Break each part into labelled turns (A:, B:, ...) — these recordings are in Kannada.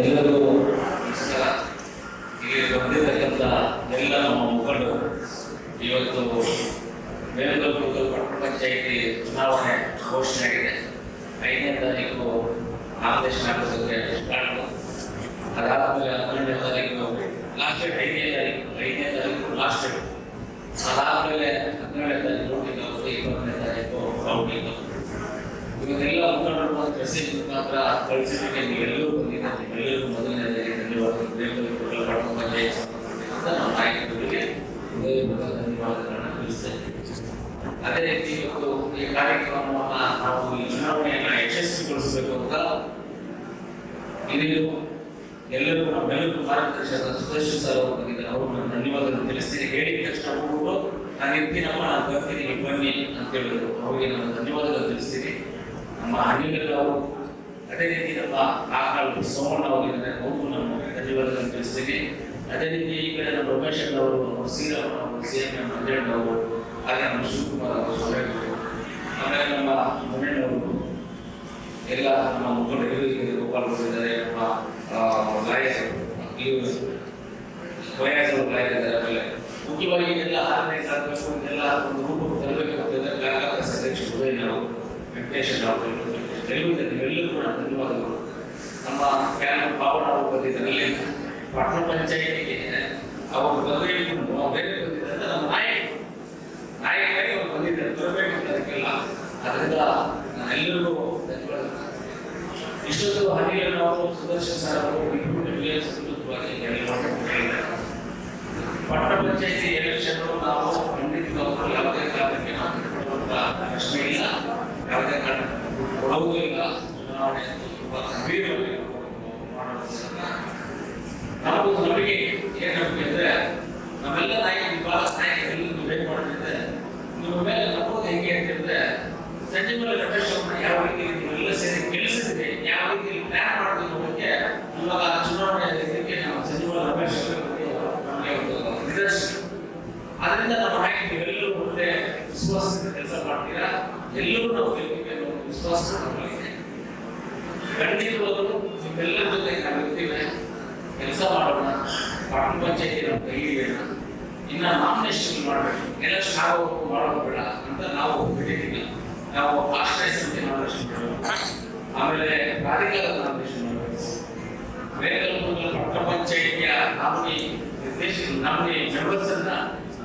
A: ಎಲ್ಲರೂ ಇಲ್ಲಿ ಬಂದಿರತಕ್ಕಂಥ ಎಲ್ಲ ನಮ್ಮ ಮುಖಂಡರು, ಇವತ್ತು ಬೇಲೂರು ಪಟ್ಟಣ ಪಂಚಾಯಿತಿ ಚುನಾವಣೆ ಘೋಷಣೆ ಆಗಿದೆ ಐದನೇ ತಾರೀಕು ಆಪರೇಷನ್ ಹಾಕೋದಕ್ಕೆ ಸ್ಟಾರ್ಟ್ ಅದಾದ್ಮೇಲೆ ಹನ್ನೆರಡನೇ ತಾರೀಕು ಲಾಸ್ಟ್ ಡೇಟ್ ಐದನೇ ತಾರೀಕು ಐದನೇ ತಾರೀಕು ಲಾಸ್ಟ್ ಡೇಟ್ ಅದಾದ್ಮೇಲೆ ಹನ್ನೆರಡನೇ ತಾರೀಕು voting ಆಗುತ್ತೆ, ಇಪ್ಪತ್ತನೇ ತಾರೀಕು ಕೌಂಟಿಂಗ್ ಇವತ್ತೆಲ್ಲ ಮುಖಂಡರು ಒಂದು ಮೆಸೇಜ್ ಮುಖಾಂತರ ಕಳಿಸಿದ್ದಕ್ಕೆ ನೀವೆಲ್ಲರೂ ಎಲ್ಲರಿಗೂ ಮೊದಲನೇದಾಗಿ ಅದೇ ರೀತಿ ಇವತ್ತು ಈ ಕಾರ್ಯಕ್ರಮವನ್ನ ನಾವು ಈ ಚುನಾವಣೆಯನ್ನ ಯಶಸ್ವಿಗೊಳಿಸಬೇಕು ಅಂತ ಹಿರಿಯರು ಎಲ್ಲರೂ ನಮ್ಮೆಲ್ಲರೂ ಮಾರ್ಗದರ್ಶಕ ಸುದರ್ಶನ್ ಸರ್ ಅವರು ಬಂದಿದ್ದಾರೆ ಅವರು ನಾನು ಧನ್ಯವಾದಗಳನ್ನು ತಿಳಿಸ್ತೀನಿ ಹೇಳಿದ ತಕ್ಷಣ ಹೋಗ್ಬಿಟ್ಟು ನಾನು ಇರ್ತೀನಮ್ಮ ನಾನು ಬರ್ತೀನಿ ಬನ್ನಿ ಅಂತ ಹೇಳಿದ್ರು ಅವರಿಗೆ ನಾನು ಧನ್ಯವಾದಗಳನ್ನು ತಿಳಿಸ್ತೀನಿ ನಮ್ಮ ಅನಿಲ್ ಅವರು ಅದೇ ರೀತಿ ನಮ್ಮ ಆಹಾರ ಸೋಮಣ್ಣ ಹೋಗು ನಮ್ಮ ನಾನು ಧನ್ಯವಾದಗಳು ತಿಳಿಸ್ತೀನಿ. ಅದೇ ರೀತಿ ಈ ಕಡೆ ನಮ್ಮ ರಮೇಶ್ ಅವರು ಶ್ರೀರಾಮ್ ಅವರು ಸಿ ಎಂ ಮಂಜಣ್ಣ ಅವರು, ಹಾಗೆ ನಮ್ಮ ಶಿವಕುಮಾರ್ ಅವರು ಸೊಳ್ಳೆಗಳು ಆಮೇಲೆ ನಮ್ಮ ಮುನ್ನಣ್ಣವರು ಎಲ್ಲ ನಮ್ಮ ಮುಖಂಡರು ಗೋಪಾಲ್ ಇದ್ದಾರೆ, ನಮ್ಮ ಗಾಯಕರು ಇವರು ವಯಸ್ ಅವರು ಲಾಯರ್ ಇದ್ದಾರೆ ಆಮೇಲೆ. ಮುಖ್ಯವಾಗಿ ಎಲ್ಲ ಆರ್ಗನೈಸ್ ಆಗಬೇಕು ಎಲ್ಲ ಒಂದು ವೆಂಕಟೇಶ್ ಅವರು ಎಲ್ಲರೂ ಕೂಡ ಧನ್ಯವಾದಗಳು ನಮ್ಮ ಕ್ಯಾನ್ ಪಾವನ ಅವರು ಬಂದಿದ್ದಾರೆ. ಪಟ್ಟಣ ಪಂಚಾಯಿತಿಗೆ ಅವರು ಬದಲಿಕೊಂಡು ಬೇರೆ ಬಂದಿದ್ದಾರೆ ನಮ್ಮ ನಾಯಕ ನಾಯಕರಾಗಿ ಅವ್ರು ಬಂದಿದ್ದಾರೆ. ಬರಬೇಕು ಅದಕ್ಕೆಲ್ಲ. ಅದರಿಂದ ನಾನೆಲ್ಲರಿಗೂ ಧನ್ಯವಾದ ಇಷ್ಟೊಂದು ಹನಿಯಲ್ಲಿ ನಾವು ಸುದರ್ಶನ್ ಸರ್ ಅವರು ಪಟ್ಟಣ ಪಂಚಾಯಿತಿ ಎಲೆಕ್ಷನ್ ನಾವು ಖಂಡಿತ ಯಾವುದೇ ಕಾರಣಕ್ಕೆ ನಾವು ಬಿಟ್ಕೊಡುವಂತ ಪ್ರಶ್ನೆ ಇಲ್ಲ ಯಾವುದೇ ಕಾರಣಕ್ಕೆ ಕೊಡುವುದೂ ಇಲ್ಲ ಚುನಾವಣೆ ತುಂಬಾ ಗಂಭೀರವಾಗಿ ಮಾಡೋದನ್ನ ನಾವು ನಮಗೆ ಏನ್ ನಂಬಿಕೆ ಅಂದ್ರೆ ನಮ್ಮೆಲ್ಲ ನಾಯಕರು ಬಹಳ ನಾಯಕರು ವೇಟ್ ಮಾಡ್ತಿದ್ದೆ ನಿಮ್ಮ ಮೇಲೆ ನಂಬೋದು ಹೆಂಗೆ ಅಂತಂದ್ರೆ ಸಂಜೆ ಮೇಲೆ ರಮೇಶ್ ಅವ್ರನ್ನ ಯಾವ ರೀತಿ ನೀವೆಲ್ಲ ಸೇರಿ ಗೆಲ್ಲಿಸಿದ್ರೆ ಯಾವ ರೀತಿ ಪ್ಲಾನ್ ಮಾಡೋದು ಬಗ್ಗೆ ಇವಾಗ ಚುನಾವಣೆ ಇದಕ್ಕೆ ನಾವು ಸಂಜೆ ಮೇಲೆ ರಮೇಶ್ ಅವರಿಗೆ ನಮಗೆ ಒಂದು ನಿದರ್ಶನ. ಅದರಿಂದ ನಮ್ಮ ನಾಯಕರು ಎಲ್ಲರೂ ಒಳ್ಳೆ ವಿಶ್ವಾಸದಿಂದ ಕೆಲಸ ಮಾಡ್ತೀರಾ? ಎಲ್ಲರೂ ನಾವು ಗೆಲ್ಲುವಿಕೆ ಅನ್ನೋ ವಿಶ್ವಾಸ ನಮ್ಮಲ್ಲಿದೆ ಖಂಡಿತವಾಗಲೂ ನಿಮ್ಮೆಲ್ಲರ ಜೊತೆ ನಾವು ಇರ್ತೀವಿ. ಕೆಲಸ ಮಾಡೋಣ, ಪಟ್ಟಣ ಪಂಚಾಯತಿ ನಮ್ಮ ಕೈ ಹಿಡಿಯೋಣ. ಇನ್ನ ನಾಮಿನೇಷನ್ ಮಾಡಬೇಕು. ಎಲೆಕ್ಷನ್ ಆಗೋವರೆಗೂ ಮಾಡೋದು ಬೇಡ ಅಂತ ನಾವು ಬಿಟ್ಟಿದ್ದೀವಿ ನಾವು ಆಶ್ರಯ ಸಮಿತಿ ನಾಮಿನೇಷನ್ ಮಾಡಬೇಕು ಆಮೇಲೆ ನಾಮಿನೇಷನ್ ಮಾಡಬೇಕು ಬೇರೆ ಪಟ್ಟಣ ನಾಮಿನಿ ನಿರ್ದೇಶಕ ನಾಮಿನಿ ಮೆಂಬರ್ಸ್ ಅನ್ನ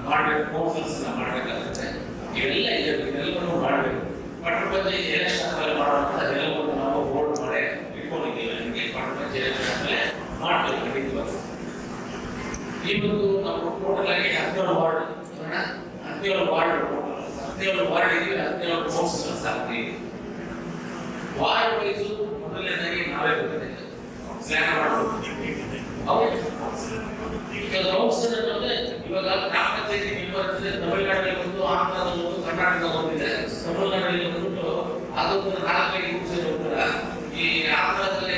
A: ಮಾಡಬೇಕು ಕೌನ್ಸಿಲ್ಸ್ ಅನ್ನ ಮಾಡಬೇಕಾಗುತ್ತೆ. ಇದೆ, ಇದೆಲ್ಲವನ್ನೂ ಮಾಡಬೇಕು. ಪಟ್ಟಣ ಪಂಚಾಯತಿ ಎಲೆಕ್ಷನ್ ಮೇಲೆ ಮಾಡೋಣ ಎಲ್ಲವನ್ನು ನಾವು ಬೋರ್ಡ್ ಮಾಡಿ ಇಟ್ಕೊಂಡಿದ್ದೀವಿ. ನಿಮಗೆ ಪಟ್ಟಣ ಪಂಚಾಯತಿ ಎಲೆಕ್ಷನ್ ಮೇಲೆ ಮಾಡಬೇಕು, ಖಂಡಿತವಾಗಿ. ಇವತ್ತು ನಾವು ಟೋಟಲ್ ಆಗಿ ಹದಿನೇಳು ವಾರ್ಡ್ ಹದಿನೇಳು ವಾರ್ಡ್ ಹದಿನೇಳು ಇದೀವಿ ಹದಿನೇಳು ಕೌನ್ಸಿಲರ್ಸ್ ಆಗ್ತೀವಿ ವಾರ್ಡ್ ವೈಸ್ ಮೊದಲನೇದಾಗಿ ನಾವೇ ಬರ್ತಿದ್ದೇವೆ ಪ್ಲಾನ್ ಮಾಡಬೇಕು ಈಗ ಇವಾಗ ಗ್ರಾಮ ಪಂಚಾಯತಿ ಒಂದು ಆಂಧ್ರದಲ್ಲಿ ಒಂದು ಕರ್ನಾಟಕದಲ್ಲಿ ತಮಿಳುನಾಡಲ್ಲಿ ಬಂದ್ಬಿಟ್ಟು ಅದೊಂದು ನಾಲ್ಕೈದು ಹೋಗ್ತಾರೆ ಈ ಆಂಧ್ರದಲ್ಲಿ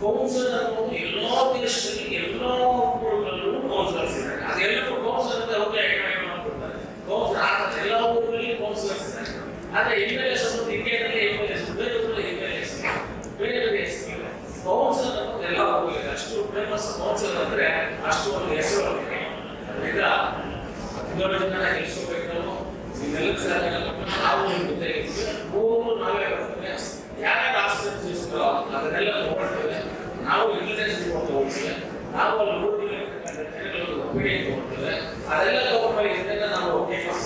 A: ಕೌನ್ಸಿಲರ್ ಅನ್ನೋದು ಎಲ್ಲೋ ದೇಶದಲ್ಲಿ ಎಲ್ಲೋ ಊರುಗಳಲ್ಲೂ ಕೌನ್ಸಿಲರ್ಸ್ ಇದ್ದಾರೆ ಅದೆಲ್ಲರೂ ಕೌನ್ಸಿಲರ್ ಅಂತ ಅವ್ರಿಗೆ ಎಕನಾಮಿ ಮಾಡ್ಕೊಡ್ತಾರೆ ಕೌನ್ಸಿಲರ್ ಎಲ್ಲ ಊರುಗಳಲ್ಲಿ ಕೌನ್ಸಿಲರ್ಸ್ ಇದ್ದಾರೆ ಆದರೆ ಎಂ ಎಲ್ ಎಸ್ ಅನ್ನೋದು ಇಂಡಿಯಾದಲ್ಲಿ ಎಂ ಬೇರೆ ಅನ್ನೋದು ಎಲ್ಲ ಊರಲ್ಲಿ ಅಷ್ಟು ಫೇಮಸ್ ಕೌನ್ಸಿಲರ್ ಅಂದ್ರೆ ಅಷ್ಟು ಒಂದು ಹೆಸರು ಅದರಿಂದ ಹದಿನೇಳು ಜನ ಗೆಲ್ಸ್ಕೋಬೇಕು ನಾವು ಸರ್ ನಾವು. ಮೂರು ನಾವೇ ಬರ್ತೇವೆ ಯಾರ್ಯಾರು ಆಸ್ಪತ್ರೆ ಅದನ್ನೆಲ್ಲ ನಾವು ತಗೊಂಡು ಹೋಗ್ತೇವೆ ನಾವು ಅಲ್ಲಿ ಒಪ್ಪಿಗೆ ಅದೆಲ್ಲ ತಗೊಂಡ್ಮೇಲೆ ನಾವು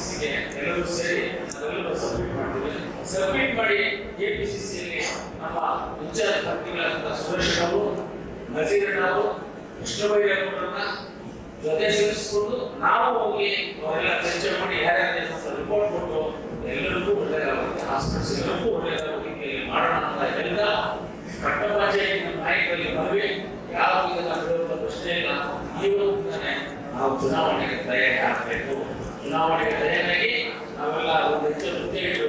A: ಸಿಗೆ ಎಲ್ಲರೂ ಸೇರಿ ಅದೆಲ್ಲ ಸಬ್ಮಿಟ್ ಮಾಡ್ತೀವಿ. ಸಬ್ಮಿಟ್ ಮಾಡಿ ಕೆಪಿಸಿಸಿಯಲ್ಲಿ ನಮ್ಮ ವಿಚಾರ ಪತ್ರಿಗಳಾದ ಸುರೇಶ್ ಅವರು ನಜೀರ್ ಅವರು ಜೊತೆ ಸೇರಿಸ್ಕೊಂಡು ನಾವು ಹೋಗಿ ಅವರೆಲ್ಲ ಚರ್ಚೆ ಮಾಡಿ ಯಾರ್ಯಾರು ರಿಪೋರ್ಟ್ ಕೊಟ್ಟು ಎಲ್ಲರಿಗೂ ಒಳ್ಳೆಯದಾಗುತ್ತೆ ಹಾಸ್ಪಿಟಲ್ಸ್ ಎಲ್ಲರಿಗೂ ಒಳ್ಳೆಯದಾಗುವ ರೀತಿಯಲ್ಲಿ ಮಾಡೋಣ ಅಂತ ಎಲ್ಲ ಪಟ್ಟಣ ಪಂಚಾಯತಿ ನಮ್ಮ ನಾಯಕರಲ್ಲಿ ಮನವಿ ಯಾವ ವಿಧದ ವಿರೋಧ ಪ್ರಶ್ನೆ ಇಲ್ಲ ಇವತ್ತಿಂದಾನೆ ನಾವು ಚುನಾವಣೆಗೆ ತಯಾರಿ ಆಗಬೇಕು ಚುನಾವಣೆಗೆ ತಯಾರಾಗಿ ನಾವೆಲ್ಲ ಒಂದು ಹೆಚ್ಚು ಹುದ್ದೆ ಇಟ್ಟು